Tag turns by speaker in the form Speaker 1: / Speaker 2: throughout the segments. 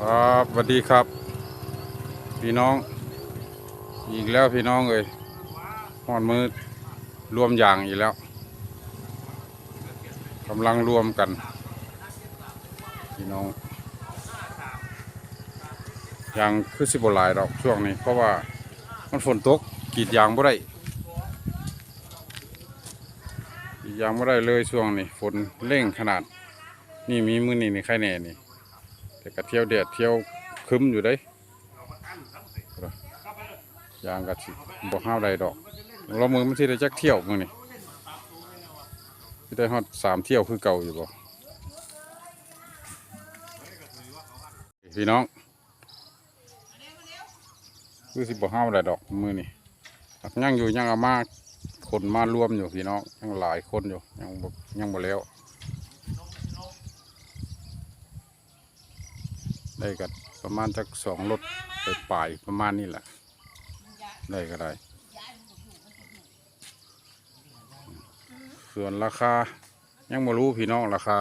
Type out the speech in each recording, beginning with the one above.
Speaker 1: ครับสวัสดีครับ พี่น้อง อีกแล้วพี่น้องเอ้ยหอนมือรวมอย่างอีกแล้วกำลังรวมกัน พี่น้องอย่างคือสิบหลายดอกช่วงนี้ เพราะว่ามันฝนตกกีดยางบ่ได้กีดยางบ่ได้เลยช่วงนี้ฝนเร่งขนาด นี่มีมือนี่นี่ใครแน่นี่ แต่ก็เที่ยวแดดเที่ยวคึมอยู่ได้ยางก็สิบ่ห้าวใดดอกเรามือมันสิได้จักเที่ยวมื้อนี่สิได้ฮอดสามเที่ยวคือเก่าอยู่บ่พี่น้องคือสิบห้าวใดดอกมือนี่ยังอยู่ยังเอามาคนมารวมอยู่พี่น้องยังหลายคนอยู่ยังบ่ยังบ่แล้ว ได้กันประมาณจักสองรถไปปลายประมาณนี้แหละ ได้ก็ได้ ส่วนราคายังไม่รู้พี่น้องราคา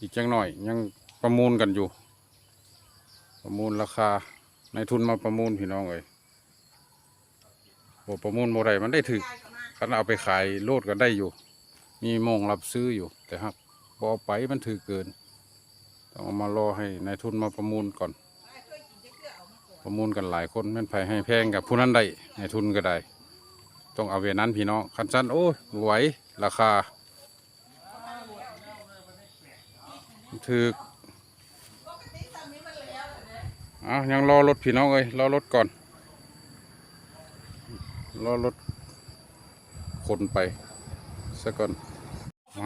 Speaker 1: อีกจังหน่อย ยังประมูลกันอยู่ ประมูลราคาในทุนมาประมูลพี่น้องเลยบประมูลโมไรมันได้ถึกคันเอาไปขายโลดก็ได้อยู่ มีโมงรับซื้ออยู่แต่ครับบอไปมันถือเกิน ต้องเอามารอให้นายทุนมาประมูลก่อน ประมูลกันหลายคนแม่นไผให้แพงกับผู้นั้นได้นายทุนก็ได้ ต้องเอาเวนั้นพี่น้องคันสั้นโอ้ยไหวราคาถืออะยังรอรถพี่น้องเอ้ยรอรถก่อน รอรถคนไปสักก่อน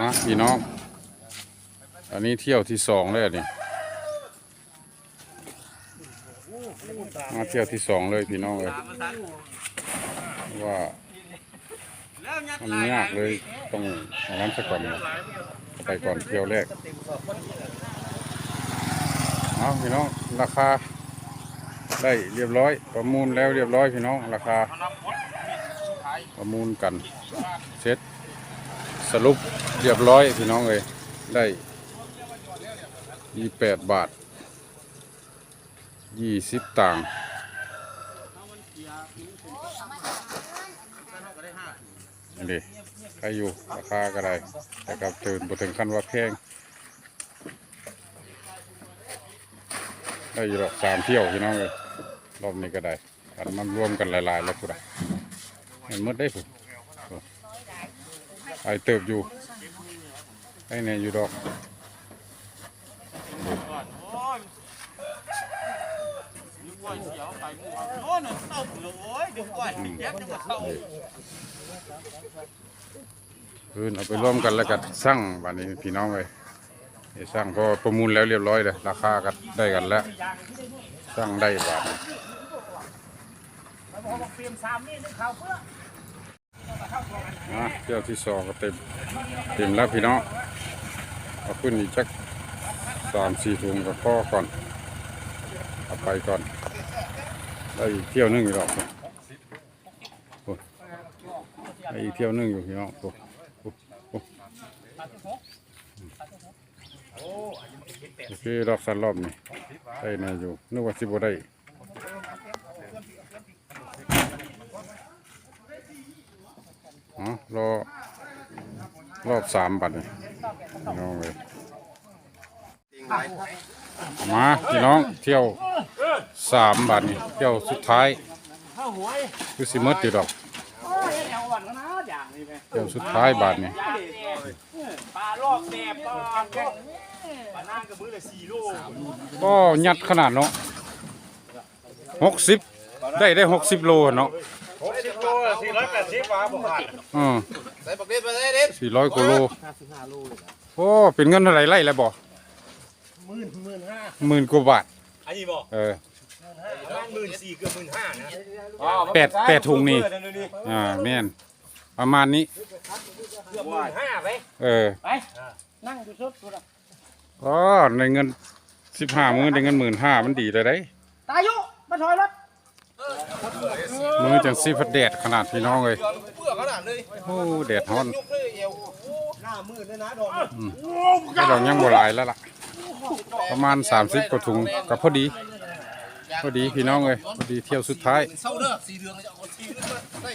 Speaker 1: นะพี่น้อง อันนี้เที่ยวที่สองเลยนี่มาเที่ยวที่สองเลยพี่น้องเลยว่ามันยากเลยต้องเอานั้นซะก่อนไปก่อนเที่ยวแรกเอาพี่น้องราคาได้เรียบร้อย ประมูลแล้วเรียบร้อยพี่น้องราคา ประมูลกันเสร็จสรุปเรียบร้อยพี่น้องเลยได้ ยี่แปดบาทยี่สิบตังค์อันนี้ใครอยู่ราคาก็ได้แต่กับตื่นบ่ถึงขั้นว่าแพงได้อยู่หรอกสามเที่ยวพี่น้องเลยรอบนี้ก็ได้อันมันรวมกันหลายๆแล้วกูได้เห็นหมดได้ผมไอเติบอยู่ไอเนี่ยอยู่ดอก คืนเอาไปร่วมกันแล้วก็สร้างบ้านนี้พี่น้องเลยได้สร้างก็ประมูลแล้วเรียบร้อยเลยราคาก็ได้กันแล้วสร้างได้บาทนะเที่ยวที่สองก็เต็มเต็มแล้วพี่น้องเอาขึ้นอีกจัก สามสี่ถุงก็พ่อก่อนเอาไปก่อน ได้อีกเที่ยวนึงอยู่หรอกโอ้ยได้อีกเที่ยวนึงอยู่พี่น้องโอ้โอ้โอ้โอเครอบสันรอบนี่ได้ในอยู่นึกว่าสิบได้อ๋อรอรอบสามบัตรนี่พี่น้องเลย มาพี่น้องเที่ยวสามบาทนี่เที่ยวสุดท้ายคือสิมดอยู่ดอกเที่ยวสุดท้ายบาทนี่
Speaker 2: ปลาลอกแดบปลาปลาหน้ากับมือละสี่โล
Speaker 1: ก็ยัดขนาดเนาะหกสิบได้ได้หกสิบโลเนาะ
Speaker 2: หกสิบโลสี่ร้อยแปดสิบบุกขาด
Speaker 1: อืม
Speaker 3: ใส่บักเด็ดมาใส่เด็ด
Speaker 1: สี่ร้อยกว่าโลโอ้เป็นเงินเท่าไรไล่แล้วบ่
Speaker 2: หมื่นหมื่นห้า
Speaker 1: หมื่นกว่าบาท
Speaker 2: อันนี้บอก
Speaker 1: เออ
Speaker 2: ประมาณหมื่นสี่เกือบหมื่นห้านะ
Speaker 1: แปดแปดถุงนี่
Speaker 2: เดี๋ยวนี้
Speaker 1: อ่าแม่นประมาณนี้
Speaker 2: เกือบหมื่นห้าไป
Speaker 1: เออ
Speaker 2: ไปนั่งดูสดสุดอะ
Speaker 1: อ๋อในเงินสิบห้ามื้อได้เงินหมื่นห้ามันดีเลยได้
Speaker 2: ตายุมาถอยรถ
Speaker 1: มือจังซีพัดแดดขนาดพี่น้องเลย
Speaker 3: เปลือกขนาดเลย
Speaker 1: โอ้แดดฮ้อน
Speaker 3: ยุกเลยเอว
Speaker 2: หน้ามืดเลยนะดอก
Speaker 1: ไอ้ดอกยังบ่หลายแล้วล่ะ
Speaker 2: โอ้โห
Speaker 1: ประมาณสามสิบกว่าถุงกับพอดี พอดีพี่น้องเลยพอดีเที่ยวสุดท้าย
Speaker 3: เศร้าเด้อสีเดืองเลยจะเอาสีเดืองมาได้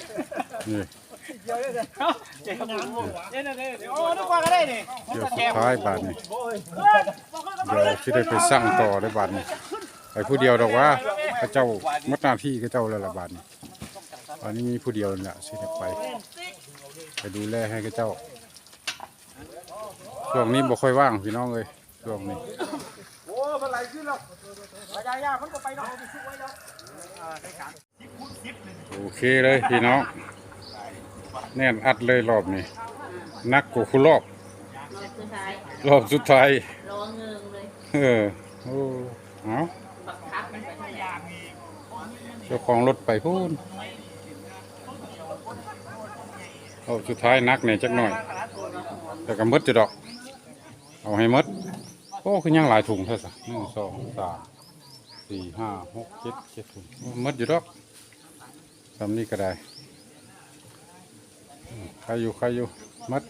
Speaker 1: นี่
Speaker 2: เที่
Speaker 1: ยวสุดท้ายบาทนี้เดี๋ยวที่ได้ไปสร้างต่อได้บาทนี้ไปผู้เดียวดอกว่าพระเจ้ามัดหน้าที่พระเจ้าแล้วละบาทนี้ตอนนี้มีผู้เดียวนั่นแหละที่ได้ไปไปดูแลให้พระเจ้าช่วงนี้บ่ค่อยว่างพี่น้องเลย ช่วงนี้
Speaker 2: โอ้มันไหลขึ้นแล้วระยะยาวมันก็ไปเนาะ
Speaker 1: โอเคเลยพี่น้องแน่นอัดเลยรอบนี้นักกว่าคุณรอบ
Speaker 4: สุดท้าย
Speaker 1: รอบสุดท้าย
Speaker 4: รอเงิงเลย
Speaker 1: เออโอ้เอา
Speaker 4: บักคับมันไปทางยาม
Speaker 1: เจ้าของรถไปพูนรอบสุดท้ายนักเนี่ยจักหน่อย แต่ก็หมดจะดอก เอาให้หมด โอ้คือยังหลายถุงเท่าสะหนึ่งสองสามสี่ห้าหกเจ็ดเจ็ดถุงโอ้หมดอยู่ดอกทำนี่ก็ได้อืมใครอยู่ใครอยู่หมด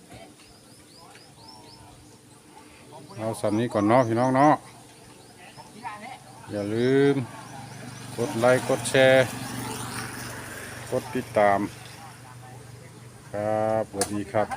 Speaker 1: เอาสำนี้ก่อนเนาะพี่น้องเนาะอย่าลืม กดไลค์กดแชร์ กดติดตาม ครับสวัสดีครับ